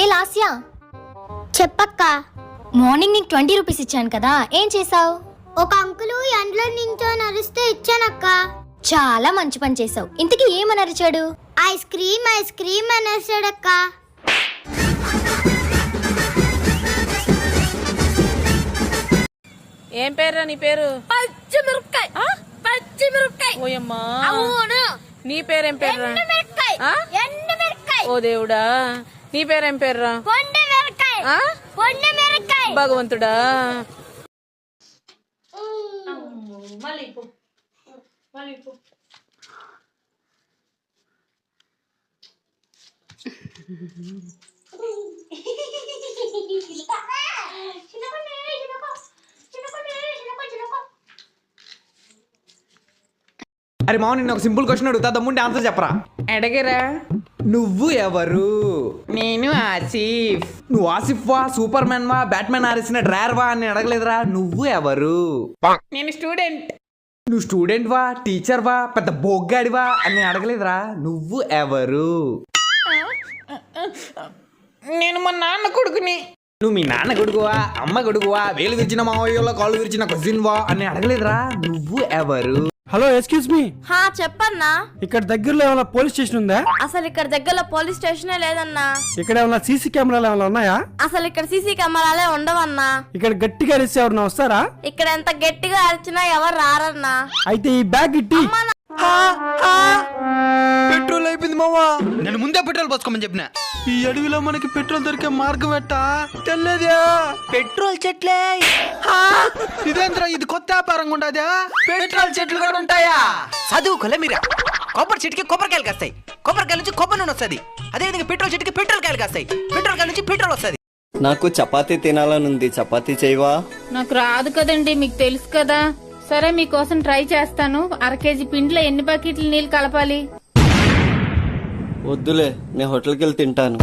ఏ లాస్యా? చెప్పక్క. మార్నింగ్ నీకు twenty rupees ఇచ్చాను కదా ఏం చేసావు ఒక అంకులు ఎండ్లో నించో నరిస్తే ఇచ్చానక్క. చాలా మంచి పని చేసావు ఇంతకీ ఏమని అరిచాడు ఐస్ క్రీమ్ ఐస్ క్రీమ్ అనేసాడక్క. ఏం పేరురా నీ పేరు? పచ్చిమిరపకాయ పచ్చిమిరపకాయ ఓయమ్మా. అవును. నీ పేరేం? ఎండుమిరపకాయ ఓ దేవుడా. నీ పేరేం పేరురా? భగవంతుడా? అరే మామ నిన్న ఒక సింపుల్ క్వశ్చన్ అడుగుతా. దమ్ముంటే ఆన్సర్ చెప్పరా? అడగరా నువ్వు ఎవరు? నేను ఆసిఫ్. నువ్వు ఆసిఫ్ వా సూపర్ మ్యాన్ వా బ్యాట్మెన్ ఆరేసిన డ్రైవర్ వా అని అడగలేదురా. నువ్వు ఎవరు? నేను స్టూడెంట్. నువ్వు స్టూడెంట్ వా టీచర్ వా పెద్ద బొగ్గాడివా అని అడగలేదురా. నువ్వు ఎవరు? నేను మా నాన్న కొడుకుని. నువ్వు మీ నాన్న కొడుకువా అమ్మ కొడుకువా వేలు విరిచిన మావయ్యలో కాళ్ళు విరిచిన కజిన్ వా అని అడగలేదురా. నువ్వు ఎవరు? హలో ఎక్స్క్యూజ్ మీ హా చెప్పన్నా. ఇక్కడ దగ్గరలో ఏమైనా పోలీస్ స్టేషన్ ఉందా? అసలు ఇక్కడ దగ్గరలో పోలీస్ స్టేషనే లేదన్నా. ఇక్కడ ఏమైనా సీసీ కెమెరాలు ఏమైనా ఉన్నాయా? అసలు ఇక్కడ సీసీ కెమెరాలే ఉండవన్నా. ఇక్కడ గట్టిగా అరిస్తే ఎవరైనా వస్తారా? ఇక్కడ ఎంత గట్టిగా అరిచినా ఎవరు రారన్నా. అయితే ఈ బ్యాగ్ ఇట్టి. అయిపోయింది మావా? నేను ముందే పెట్రోల్ పోసుకోమని చెప్పిన. ఈ అడవిలో మనకి పెట్రోల్ దొరికే మార్గం ఎట్టా? తెల్లదా. పెట్రోల్ చెట్లే. ఇదేంద్రా ఇది కొత్త వ్యాపారంగా ఉండదా? పెట్రోల్ చెట్లు కూడా ఉంటాయా? చదువుకోలే మీరా. కొబ్బరి చెట్టుకి కొబ్బరికాయలు కాస్తాయి. కొబ్బరికాయల నుంచి కొబ్బరి నూనె వస్తుంది. అదేవిధంగా పెట్రోల్ చెట్టుకి పెట్రోల్ కాయలు కాస్తాయి. పెట్రోల్ కాయల నుంచి పెట్రోల్ వస్తుంది. నాకు చపాతీ తినాలనుంది. చపాతీ చేయవా? నాకు రాదు కదండి మీకు తెలుసు కదా. సరే మీకోసం ట్రై చేస్తాను. అర కేజీ పిండిలో ఎన్ని బకెట్లు నీళ్ళు కలపాలి? వద్దులే నేను హోటల్కి వెళ్ళి తింటాను.